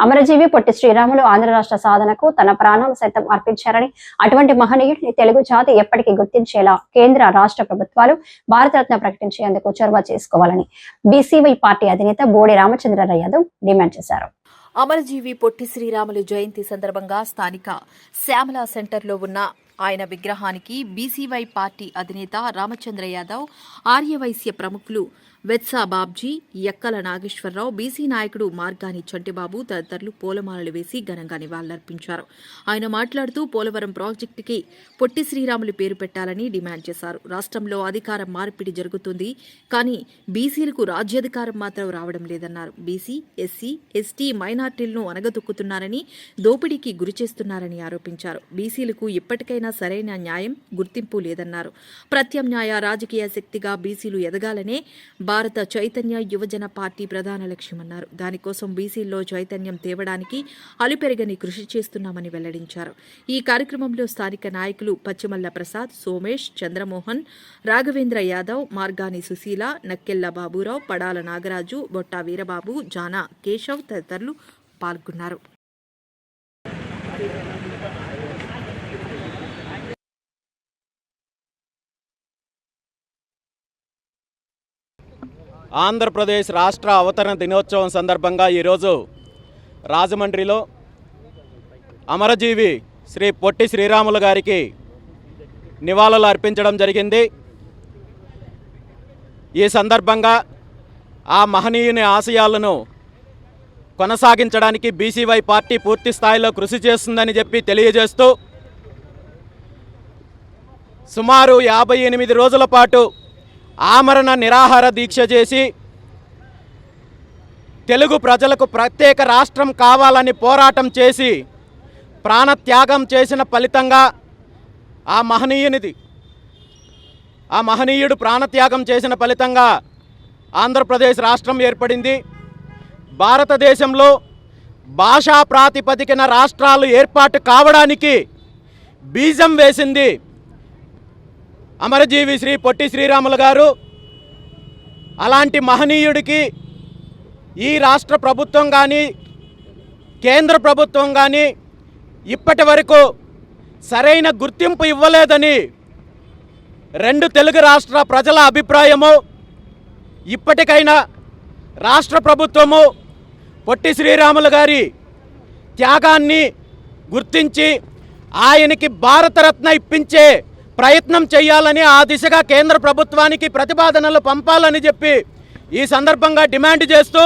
అమరజీవి పొట్టి శ్రీరాములు ఆంధ్ర రాష్ట్ర సాధనకు తన ప్రాణాలు సైతం అర్పించారని అటువంటి మహనీయుడిని తెలుగు జాతి ఎప్పటికీ గుర్తించేలా కేంద్ర రాష్ట్ర ప్రభుత్వాలు భారతరత్న ప్రకటించేందుకు చొరవ చేసుకోవాలని బీసీవై పార్టీ అధినేత బోడి రామచంద్రరావు యాదవ్ డిమాండ్ చేశారు. అమరజీవి పొట్టి శ్రీరాములు జయంతి సందర్భంగా స్థానిక శ్యామల సెంటర్లో ఉన్న ఆయన విగ్రహానికి బీసీవై పార్టీ అధినేత రామచంద్ర యాదవ్ ఆర్యవైశ్య ప్రముఖులు వెత్సా బాబ్జీ ఎక్కల నాగేశ్వరరావు బీసీ నాయకుడు మార్గాని చంటిబాబు తదితరులు పూలమాలలు వేసి ఘనంగా నివాళులర్పించారు. ఆయన మాట్లాడుతూ పోలవరం ప్రాజెక్టుకి పొట్టి శ్రీరాములు పేరు పెట్టాలని డిమాండ్ చేశారు. రాష్ట్రంలో అధికారం మార్పిడి జరుగుతుంది కానీ బీసీలకు రాజ్యాధికారం మాత్రం రావడం లేదన్నారు. బీసీ ఎస్సీ ఎస్టీ మైనార్టీలను అనగదొక్కుతున్నారని దోపిడీకి గురి చేస్తున్నారని ఆరోపించారు. బీసీలకు ఇప్పటికైనా సరైన న్యాయం గుర్తింపు లేదన్నారు. ప్రత్యామ్నాయ రాజకీయ శక్తిగా బీసీలు ఎదగాలనే భారత చైతన్య యువజన పార్టీ ప్రధాన లక్ష్యమన్నారు. దానికోసం బీసీల్లో చైతన్యం తేవడానికి అలుపెరగని కృషి చేస్తున్నామని వెల్లడించారు. ఈ కార్యక్రమంలో స్థానిక నాయకులు పచ్చిమల్ల ప్రసాద్ సోమేష్ చంద్రమోహన్ రాఘవేంద్ర యాదవ్ మార్గాని సుశీల నక్కెల్ల బాబురావు పడాల నాగరాజు బొట్టా వీరబాబు జానా కేశవ్ తదితరులు పాల్గొన్నారు. ఆంధ్రప్రదేశ్ రాష్ట్ర అవతరణ దినోత్సవం సందర్భంగా ఈరోజు రాజమండ్రిలో అమరజీవి శ్రీ పొట్టి శ్రీరాములు గారికి నివాళులు అర్పించడం జరిగింది. ఈ సందర్భంగా ఆ మహనీయుని ఆశయాలను కొనసాగించడానికి బీసీవై పార్టీ పూర్తి స్థాయిలో కృషి చేస్తుందని చెప్పి తెలియజేస్తూ సుమారు యాభై ఎనిమిది రోజుల పాటు ఆమరణ నిరాహార దీక్ష చేసి తెలుగు ప్రజలకు ప్రత్యేక రాష్ట్రం కావాలని పోరాటం చేసి ప్రాణత్యాగం చేసిన ఫలితంగా ఆ మహనీయునిది ఆ మహనీయుడు ప్రాణత్యాగం చేసిన ఫలితంగా ఆంధ్రప్రదేశ్ రాష్ట్రం ఏర్పడింది. భారతదేశంలో భాషా ప్రాతిపదికన రాష్ట్రాలు ఏర్పాటు కావడానికి బీజం వేసింది అమరజీవి శ్రీ పొట్టి శ్రీరాములు గారు అలాంటి మహనీయుడికి ఈ రాష్ట్ర ప్రభుత్వం కానీ కేంద్ర ప్రభుత్వం కానీ ఇప్పటి వరకు సరైన గుర్తింపు ఇవ్వలేదని రెండు తెలుగు రాష్ట్ర ప్రజల అభిప్రాయము ఇప్పటికైనా రాష్ట్ర ప్రభుత్వము పొట్టి శ్రీరాములు గారి త్యాగాన్ని గుర్తించి ఆయనకి భారతరత్న ఇప్పించే ప్రయత్నం చేయాలని ఆ దిశగా కేంద్ర ప్రభుత్వానికి ప్రతిపాదనలు పంపాలని చెప్పి ఈ సందర్భంగా డిమాండ్ చేస్తూ